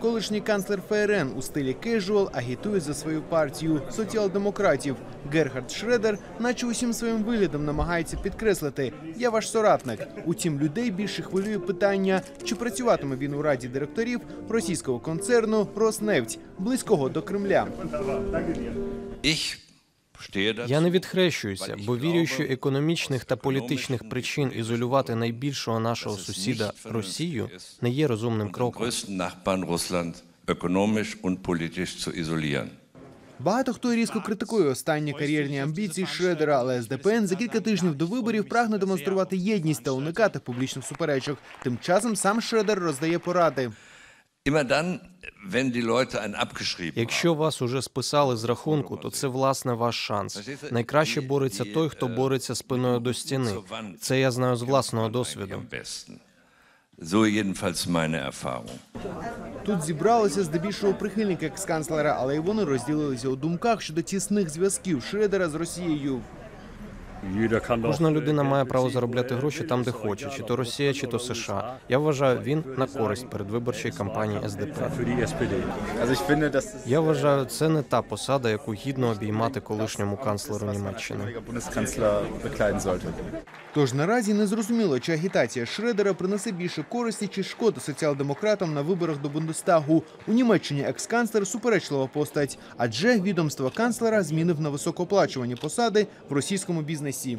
Колишній канцлер ФРН у стилі кежуал агітує за свою партію соціал-демократів. Герхард Шредер, наче усім своїм виглядом, намагається підкреслити: я ваш соратник. Утім, людей більше хвилює питання, чи працюватиме він у раді директорів російського концерну Роснефть, близького до Кремля. Ich. Я не відхрещуюся, бо вірю, що економічних та політичних причин ізолювати найбільшого нашого сусіда Росію не є розумним кроком. zu isolieren. Багато хто різко критикує останні кар'єрні амбіції Шредера, але СДПН за кілька тижнів до виборів прагне демонструвати єдність та уникати публічних суперечок. Тим часом сам Шредер роздає поради. Якщо вас уже списали з рахунку, то це власне ваш шанс. Найкраще бореться той, хто бореться спиною до стіни. Це я знаю з власного досвіду. So jedenfalls meine Erfahrung. Тут зібралися здебільшого прихильники екс-канцлера, але й вони розділилися у думках щодо тісних зв'язків Шредера з Росією. Кожна людина має право заробляти гроші там, де хоче, чи то Росія, чи то США. Я вважаю, він на користь передвиборчої кампанії СДП. Я вважаю, це не та посада, яку гідно обіймати колишньому канцлеру Німеччини. Тож наразі не зрозуміло, чи агітація Шредера принесе більше користі чи шкоди соціал-демократам на виборах до Бундестагу. У Німеччині екс-канцлер суперечлива постать, адже відомство канцлера змінив на високооплачувані посади в російському бізнесі.